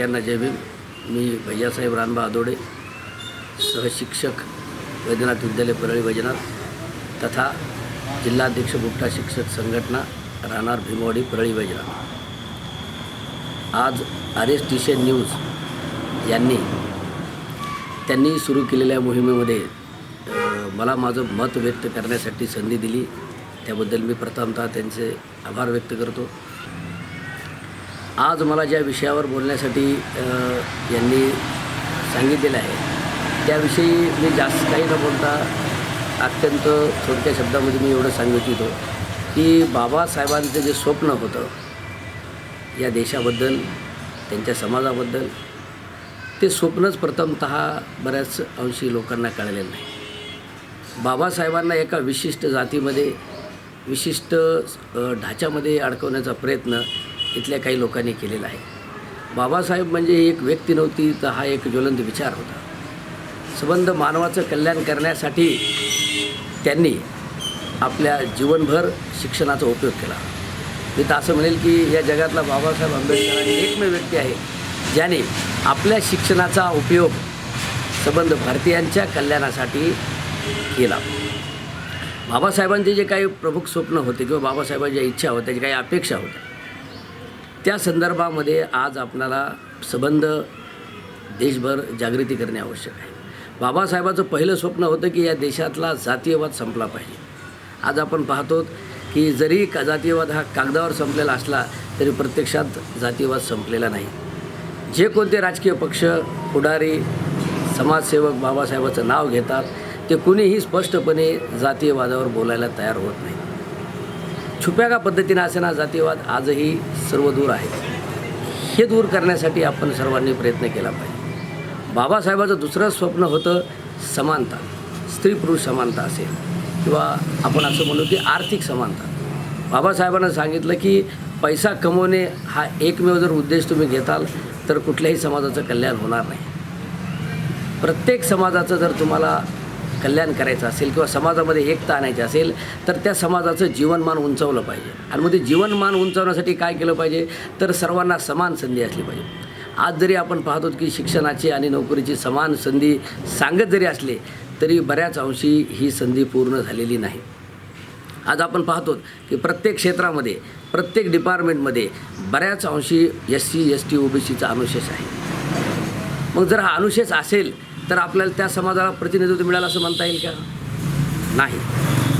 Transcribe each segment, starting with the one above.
त्यांना जय भीम मी भैयासाहेब रानबा आदोडे सहशिक्षक वैद्यनाथ विद्यालय परळी वैजनाथ तथा जिल्हाध्यक्ष गुप्ता शिक्षक संघटना राहणार भीमवाडी परळी वैजनाथ आज आर एस टीशन न्यूज यांनी त्यांनी सुरू केलेल्या मोहिमेमध्ये मला माझं मत व्यक्त करण्यासाठी संधी दिली. त्याबद्दल मी प्रथमतः त्यांचे आभार व्यक्त करतो. आज मला ज्या विषयावर बोलण्यासाठी यांनी सांगितलेलं आहे त्याविषयी मी जास्त काही न बोलता अत्यंत थोडक्या शब्दामध्ये मी एवढं सांगू इच्छितो की बाबासाहेबांचं जे स्वप्न होतं या देशाबद्दल त्यांच्या समाजाबद्दल ते स्वप्नच प्रथमत बऱ्याच अंशी लोकांना कळलेलं नाही. बाबासाहेबांना एका विशिष्ट जातीमध्ये विशिष्ट ढाच्यामध्ये अडकवण्याचा प्रयत्न इथल्या काही लोकांनी केलेला आहे. बाबासाहेब म्हणजे एक व्यक्ती नव्हती तर हा एक ज्वलंत विचार होता. संबंध मानवाचं कल्याण करण्यासाठी त्यांनी आपल्या जीवनभर शिक्षणाचा उपयोग केला. मी तर असं म्हणेल की या जगातला बाबासाहेब आंबेडकरांनी एकमेव व्यक्ती आहे ज्याने आपल्या शिक्षणाचा उपयोग संबंध भारतीयांच्या कल्याणासाठी केला. बाबासाहेबांचे जे काही प्रमुख स्वप्न होते किंवा बाबासाहेबांच्या इच्छा होत्या ज्या काही अपेक्षा होत्या. त्या संदर्भामध्ये आज आपणाला संबंध देशभर जागृती करणे आवश्यक आहे. बाबासाहेबाचं पहिलं स्वप्न होतं की या देशातला जातीयवाद संपला पाहिजे. आज आपण पाहतो की जरी का जातीयवाद हा कागदावर संपलेला असला तरी प्रत्यक्षात जातीयवाद संपलेला नाही. जे कोणते राजकीय पक्ष पुढारी समाजसेवक बाबासाहेबाचं नाव घेतात ते कुणीही स्पष्टपणे जातीयवादावर बोलायला तयार होत नाही छुप्या का पद्धतीनं असेना जातीवाद आजही सर्व दूर आहे हे दूर करण्यासाठी आपण सर्वांनी प्रयत्न केला पाहिजे. बाबासाहेबाचं दुसरं स्वप्न होतं समानता. स्त्री पुरुष समानता असेल किंवा आपण असं म्हणू की आर्थिक समानता. बाबासाहेबांना सांगितलं की पैसा कमवणे हा एकमेव जर उद्देश तुम्ही घेताल तर कुठल्याही समाजाचं कल्याण होणार नाही. प्रत्येक समाजाचं जर तुम्हाला कल्याण करायचं असेल किंवा समाजामध्ये एकता आणायची असेल तर त्या समाजाचं जीवनमान उंचावलं पाहिजे. आणि मग ते जीवनमान उंचावण्यासाठी काय केलं पाहिजे? तर सर्वांना समान संधी असली पाहिजे. आज जरी आपण पाहतो की शिक्षणाची आणि नोकरीची समान संधी सांगत जरी असले तरी बऱ्याच अंशी ही संधी पूर्ण झालेली नाही. आज आपण पाहतो की प्रत्येक क्षेत्रामध्ये प्रत्येक डिपार्टमेंटमध्ये बऱ्याच अंशी S C S T O B सीचा अनुशेष आहे. मग जर हा अनुशेष असेल तर आपल्याला त्या समाजाला प्रतिनिधित्व मिळालं असं म्हणता येईल का? नाही.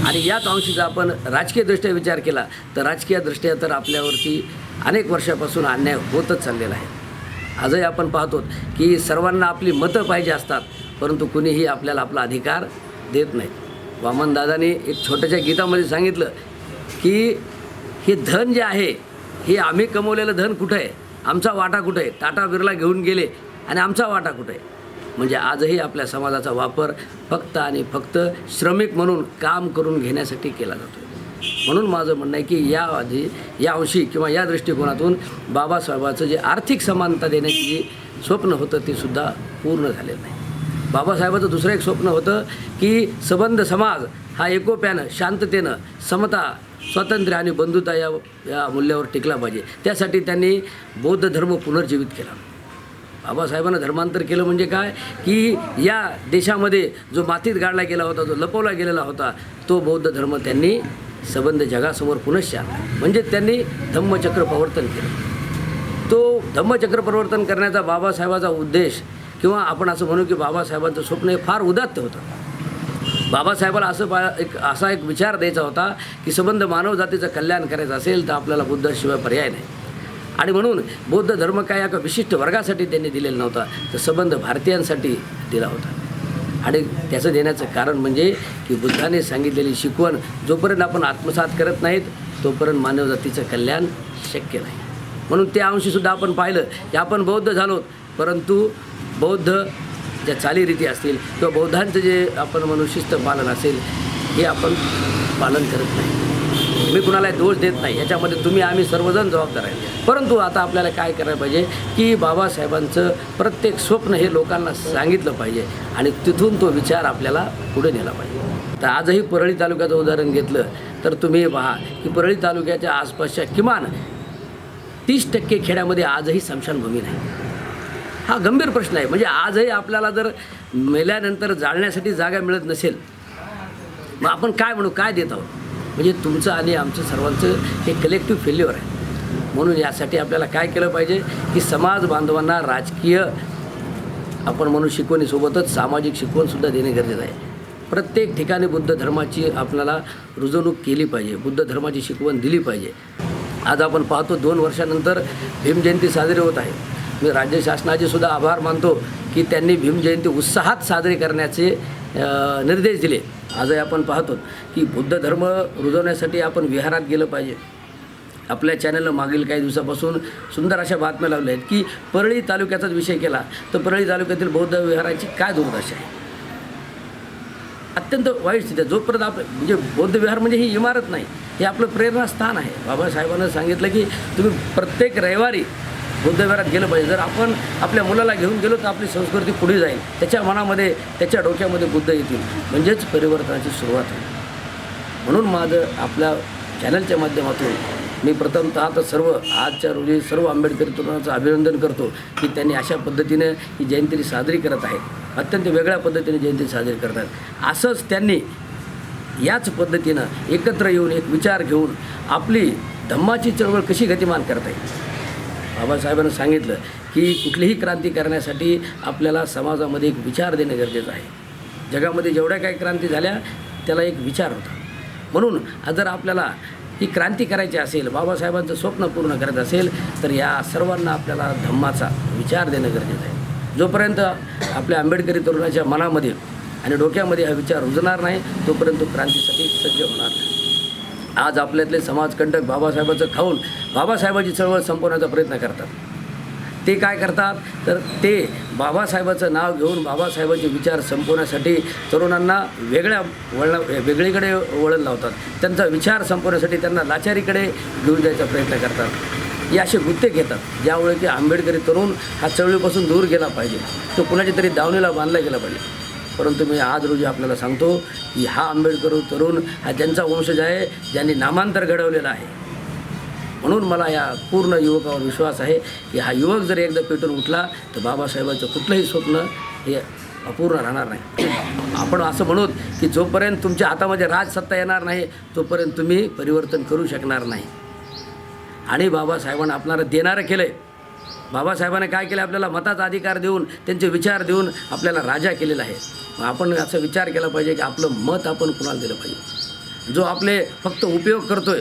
आणि याच अंशीचा आपण राजकीयदृष्ट्या विचार केला तर राजकीयदृष्ट्या तर आपल्यावरती अनेक वर्षापासून अन्याय होतच चाललेला आहे. आजही आपण पाहतो की सर्वांना आपली मतं पाहिजे असतात परंतु कुणीही आपल्याला आपला अधिकार देत नाही वामनदादांनी एक छोट्याशा गीतामध्ये सांगितलं की हे धन जे आहे हे आम्ही कमवलेलं धन कुठं आहे? आमचा वाटा कुठं आहे? टाटा बिर्ला घेऊन गेले आणि आमचा वाटा कुठं आहे? म्हणजे आजही आपल्या समाजाचा वापर फक्त आणि फक्त श्रमिक म्हणून काम करून घेण्यासाठी केला जातो म्हणून माझं म्हणणं आहे की या आधी या अंशी किंवा या दृष्टिकोनातून बाबासाहेबाचं जे आर्थिक समानता देण्याची जी स्वप्न होतं ते सुद्धा पूर्ण झालेलं नाही. बाबासाहेबाचं दुसरं एक स्वप्न होतं की सबंध समाज हा एकोप्यानं शांततेनं समता स्वातंत्र्य आणि बंधुता या या मूल्यावर टिकला पाहिजे. त्यासाठी त्यांनी बौद्ध धर्म पुनर्जीवित केला. बाबासाहेबांना धर्मांतर केलं म्हणजे काय? की या देशामध्ये जो मातीत गाडला गेला होता जो लपवला गेलेला होता तो बौद्ध धर्म त्यांनी सबंध जगासमोर पुनश्च म्हणजे त्यांनी धम्मचक्र प्रवर्तन केलं. तो धम्मचक्र प्रवर्तन करण्याचा बाबासाहेबाचा उद्देश किंवा आपण असं म्हणू की बाबासाहेबांचं स्वप्न हे फार उदात्त होतं. बाबासाहेबाला असं पा एक असा एक विचार द्यायचा होता की संबंध मानवजातीचं कल्याण करायचं असेल तर आपल्याला बुद्धाशिवाय पर्याय नाही. आणि म्हणून बौद्ध धर्म काय एका विशिष्ट वर्गासाठी त्यांनी दिलेला नव्हता तर संबंध भारतीयांसाठी दिला होता. आणि त्याचं देण्याचं कारण म्हणजे की बुद्धाने सांगितलेली शिकवण जोपर्यंत आपण आत्मसात करत नाहीत तोपर्यंत मानवजातीचं कल्याण शक्य नाही. म्हणून त्या अंशीसुद्धा आपण पाहिलं की आपण बौद्ध झालो परंतु बौद्ध ज्या चालीरीती असतील किंवा बौद्धांचं जे आपण म्हणू शिस्त पालन असेल हे आपण पालन करत नाही. मी कुणाला दोष देत नाही. याच्यामध्ये तुम्ही आम्ही सर्वजण जबाबदार आहे. परंतु आता आपल्याला काय करायला पाहिजे की बाबासाहेबांचं प्रत्येक स्वप्न हे लोकांना सांगितलं पाहिजे आणि तिथून तो विचार आपल्याला पुढे नेला पाहिजे. तर आजही परळी तालुक्याचं उदाहरण घेतलं तर तुम्ही पहा की परळी तालुक्याच्या आसपासच्या किमान तीस टक्के खेड्यामध्ये आजही स्मशानभूमी नाही. हा गंभीर प्रश्न आहे. म्हणजे आजही आपल्याला जर मेल्यानंतर जाळण्यासाठी जागा मिळत नसेल मग आपण काय म्हणू? काय देत आहोत? म्हणजे तुमचं आणि आमचं सर्वांचं हे कलेक्टिव्ह फेल्युअर आहे. म्हणून यासाठी आपल्याला काय केलं पाहिजे की समाज बांधवांना राजकीय आपण म्हणू शिकवणीसोबतच सामाजिक शिकवणसुद्धा देणे गरजेचं आहे. प्रत्येक ठिकाणी बुद्ध धर्माची आपल्याला रुजवणूक केली पाहिजे बुद्ध धर्माची शिकवण दिली पाहिजे. आज आपण पाहतो दोन वर्षानंतर भीमजयंती साजरी होत आहे. मी राज्य शासनाचे सुद्धा आभार मानतो. की त्यांनी भीमजयंती उत्साहात साजरी करण्याचे निर्देश दिले. आजही आपण पाहतो की बुद्ध धर्म रुजवण्यासाठी आपण विहारात गेलं पाहिजे. आपल्या चॅनलला मागील काही दिवसापासून सुंदर अशा बातम्या लावल्या आहेत की परळी तालुक्याचाच विषय केला तर परळी तालुक्यातील बौद्ध विहाराची काय दुर्दशा आहे? अत्यंत वाईट स्थिती आहे. जोपर्यंत आप म्हणजे बौद्ध विहार म्हणजे ही इमारत नाही हे आपलं प्रेरणास्थान आहे. बाबासाहेबांना सांगितलं की तुम्ही प्रत्येक रविवारी बुद्धविहारात गेलं पाहिजे. जर आपण आपल्या मुलाला घेऊन गेलो तर आपली संस्कृती पुढे जाईल. त्याच्या मनामध्ये त्याच्या डोक्यामध्ये बुद्ध येतील. म्हणजेच परिवर्तनाची सुरुवात होईल. म्हणून माझं आपल्या चॅनलच्या माध्यमातून मी प्रथमतः तर सर्व आजच्या रोजी सर्व आंबेडकरी तरुणाचं अभिनंदन करतो की त्यांनी अशा पद्धतीनं ही जयंती साजरी करत आहेत. अत्यंत वेगळ्या पद्धतीने जयंती साजरी करतात असंच त्यांनी याच पद्धतीनं एकत्र येऊन एक विचार घेऊन आपली धम्माची चळवळ कशी गतिमान करता येईल? बाबासाहेबांनी सांगितलं की कुठलीही क्रांती करण्यासाठी आपल्याला समाजामध्ये एक विचार देणं गरजेचं आहे. जगामध्ये जेवढ्या काही क्रांती झाल्या त्याला एक विचार होता. म्हणून आज जर आपल्याला ही क्रांती करायची असेल बाबासाहेबांचं स्वप्न पूर्ण करायचं असेल तर या सर्वांना आपल्याला धम्माचा विचार देणं गरजेचं आहे. जोपर्यंत आपल्या आंबेडकरी तरुणाच्या मनामध्ये आणि डोक्यामध्ये हा विचार रुजणार नाही तोपर्यंत क्रांतीसाठी सज्ज होणार नाही. आज आपल्यातले समाजकंटक बाबासाहेबाचं खाऊन बाबासाहेबाची चळवळ संपवण्याचा प्रयत्न करतात. ते काय करतात? तर ते बाबासाहेबाचं नाव घेऊन बाबासाहेबाचे विचार संपवण्यासाठी तरुणांना वेगळ्या वळणा वेगळीकडे वळण लावतात. त्यांचा विचार संपवण्यासाठी त्यांना लाचारीकडे घेऊन जायचा प्रयत्न करतात. हे असे गुत्ते घेतात ज्यामुळे की आंबेडकरी तरुण हा चळवळीपासून दूर गेला पाहिजे. तो कुणाच्या तरी दावणीला बांधला गेला पाहिजे. परंतु मी आज रोजी आपल्याला सांगतो की हा आंबेडकर तरुण हा त्यांचा वंशज आहे ज्यांनी नामांतर घडवलेलं आहे. म्हणून मला या पूर्ण युवकावर विश्वास आहे की हा युवक जर एकदा पेटून उठला तर बाबासाहेबांचं कुठलंही स्वप्न हे अपूर्ण राहणार नाही. आपण असं म्हणूत की जोपर्यंत तुमच्या हातामध्ये राजसत्ता येणार नाही तोपर्यंत तुम्ही परिवर्तन करू शकणार नाही. आणि बाबासाहेबांना आपणाला देणारं केलं आहे बाबासाहेबांनी काय केलं? आपल्याला मताचा अधिकार देऊन त्यांचे विचार देऊन आपल्याला राजा केलेला आहे. मग आपण असा विचार केला पाहिजे की आपलं मत आपण कुणाला दिलं पाहिजे? जो आपले फक्त उपयोग करतोय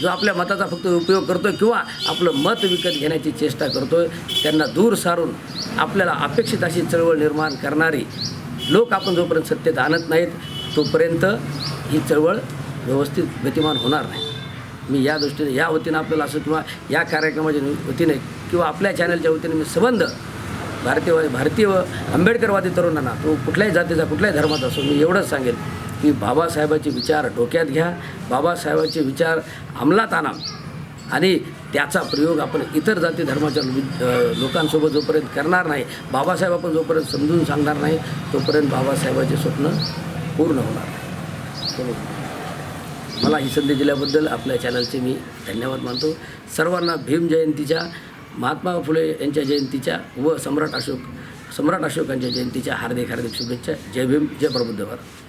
जो आपल्या मताचा फक्त उपयोग करतोय किंवा आपलं मत विकत घेण्याची चेष्टा करतोय त्यांना दूर सारून आपल्याला अपेक्षित अशी चळवळ निर्माण करणारी लोक आपण जोपर्यंत सत्तेत आणत नाहीत तोपर्यंत ही चळवळ व्यवस्थित गतिमान होणार नाही. मी या दृष्टीने या वतीनं आपल्याला असं किंवा या कार्यक्रमाच्या वतीने किंवा आपल्या चॅनलच्या वतीने मी संबंध भारतीय भारतीय व आंबेडकरवादी तरुणांना तो कुठल्याही जातीचा कुठल्याही धर्माचा असो मी एवढंच सांगेन की बाबासाहेबाचे विचार डोक्यात घ्या. बाबासाहेबाचे विचार अंमलात आणा. आणि त्याचा प्रयोग आपण इतर जाती धर्माच्या वि- लोकांसोबत जोपर्यंत करणार नाही बाबासाहेब आपण जोपर्यंत समजून सांगणार नाही तोपर्यंत बाबासाहेबाचे स्वप्न पूर्ण होणार नाही. मला ही संधी दिल्याबद्दल आपल्या चॅनलचे मी धन्यवाद मानतो. सर्वांना भीम जयंतीच्या महात्मा फुले यांच्या जयंतीच्या व सम्राट अशोक सम्राट अशोकांच्या जयंतीच्या हार्दिक हार्दिक शुभेच्छा. जय भीम जय प्रबुद्ध भारत